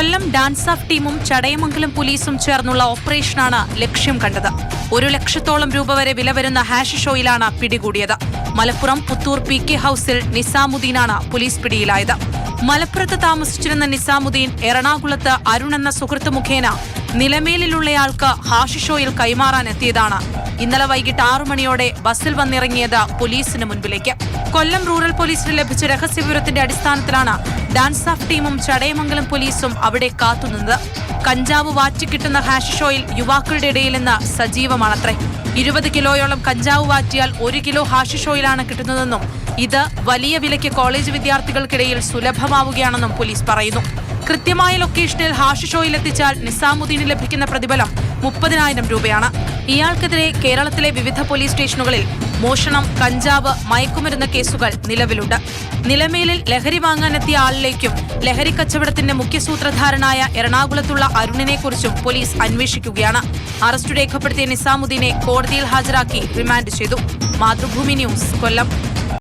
Kollam dance of ടീമും ചടയമംഗലം പോലീസും ചേർന്നുള്ള ഓപ്പറേഷനാണ് ലക്ഷ്യം കണ്ടത്. ഒരു ലക്ഷത്തോളം രൂപ വരെ വില വരുന്ന ഹാഷ് ഷോയിലാണ് പിടികൂടിയത്. മലപ്പുറം പുത്തൂർ പി കെ ഹൌസിൽ നിസാമുദ്ദീനാണ് പോലീസ് പിടിയിലായത്. മലപ്പുറത്ത് താമസിച്ചിരുന്ന നിസാമുദ്ദീൻ എറണാകുളത്ത് അരുൺ എന്ന സുഹൃത്ത് മുഖേന നിലമേലിലുള്ളയാൾക്ക് ഹാഷ് ഷോയിൽ കൈമാറാൻ എത്തിയതാണ്. ഇന്നലെ വൈകിട്ട് ആറു മണിയോടെ ബസ്സിൽ വന്നിറങ്ങിയത് പോലീസിന് മുൻപിലേക്ക്. കൊല്ലം റൂറൽ പോലീസിന് ലഭിച്ച രഹസ്യവിവരത്തിന്റെ അടിസ്ഥാനത്തിലാണ് ഡാൻസ് ഓഫ് ടീമും ചടയമംഗലം പോലീസും അവിടെ കാത്തുനിന്നത്. കഞ്ചാവ് വാറ്റിക്കിട്ടുന്ന ഹാഷ് ഷോയിൽ യുവാക്കളുടെ ഇടയിൽ നിന്ന് സജീവമാണത്രേ. ഇരുപത് കിലോയോളം കഞ്ചാവ് വാറ്റിയാൽ ഒരു കിലോ ഹാഷ് ഷോയിലാണ് കിട്ടുന്നതെന്നും ഇത് വലിയ വിലയ്ക്ക് കോളേജ് വിദ്യാർത്ഥികൾക്കിടയിൽ സുലഭമാവുകയാണെന്നും പോലീസ് പറയുന്നു. കൃത്യമായ ലൊക്കേഷനിൽ ഹാഷ് ഷോയിലെത്തിച്ചാൽ നിസാമുദ്ദീന് ലഭിക്കുന്ന പ്രതിഫലം മുപ്പതിനായിരം രൂപയാണ്. ഇയാൾക്കെതിരെ കേരളത്തിലെ വിവിധ പോലീസ് സ്റ്റേഷനുകളിൽ മോഷണം കഞ്ചാവ് മയക്കുമരുന്ന് കേസുകൾ നിലവിലുണ്ട്. നിലമേലിൽ ലഹരി വാങ്ങാനെത്തിയ ആളിലേക്കും ലഹരി കച്ചവടത്തിന്റെ മുഖ്യസൂത്രധാരനായ എറണാകുളത്തുള്ള അരുണിനെക്കുറിച്ചും പോലീസ് അന്വേഷിക്കുകയാണ്. അറസ്റ്റ് രേഖപ്പെടുത്തിയ നിസാമുദ്ദീനെ കോടതിയിൽ ഹാജരാക്കി റിമാൻഡ് ചെയ്തു. മാതൃഭൂമി ന്യൂസ് കൊല്ലം.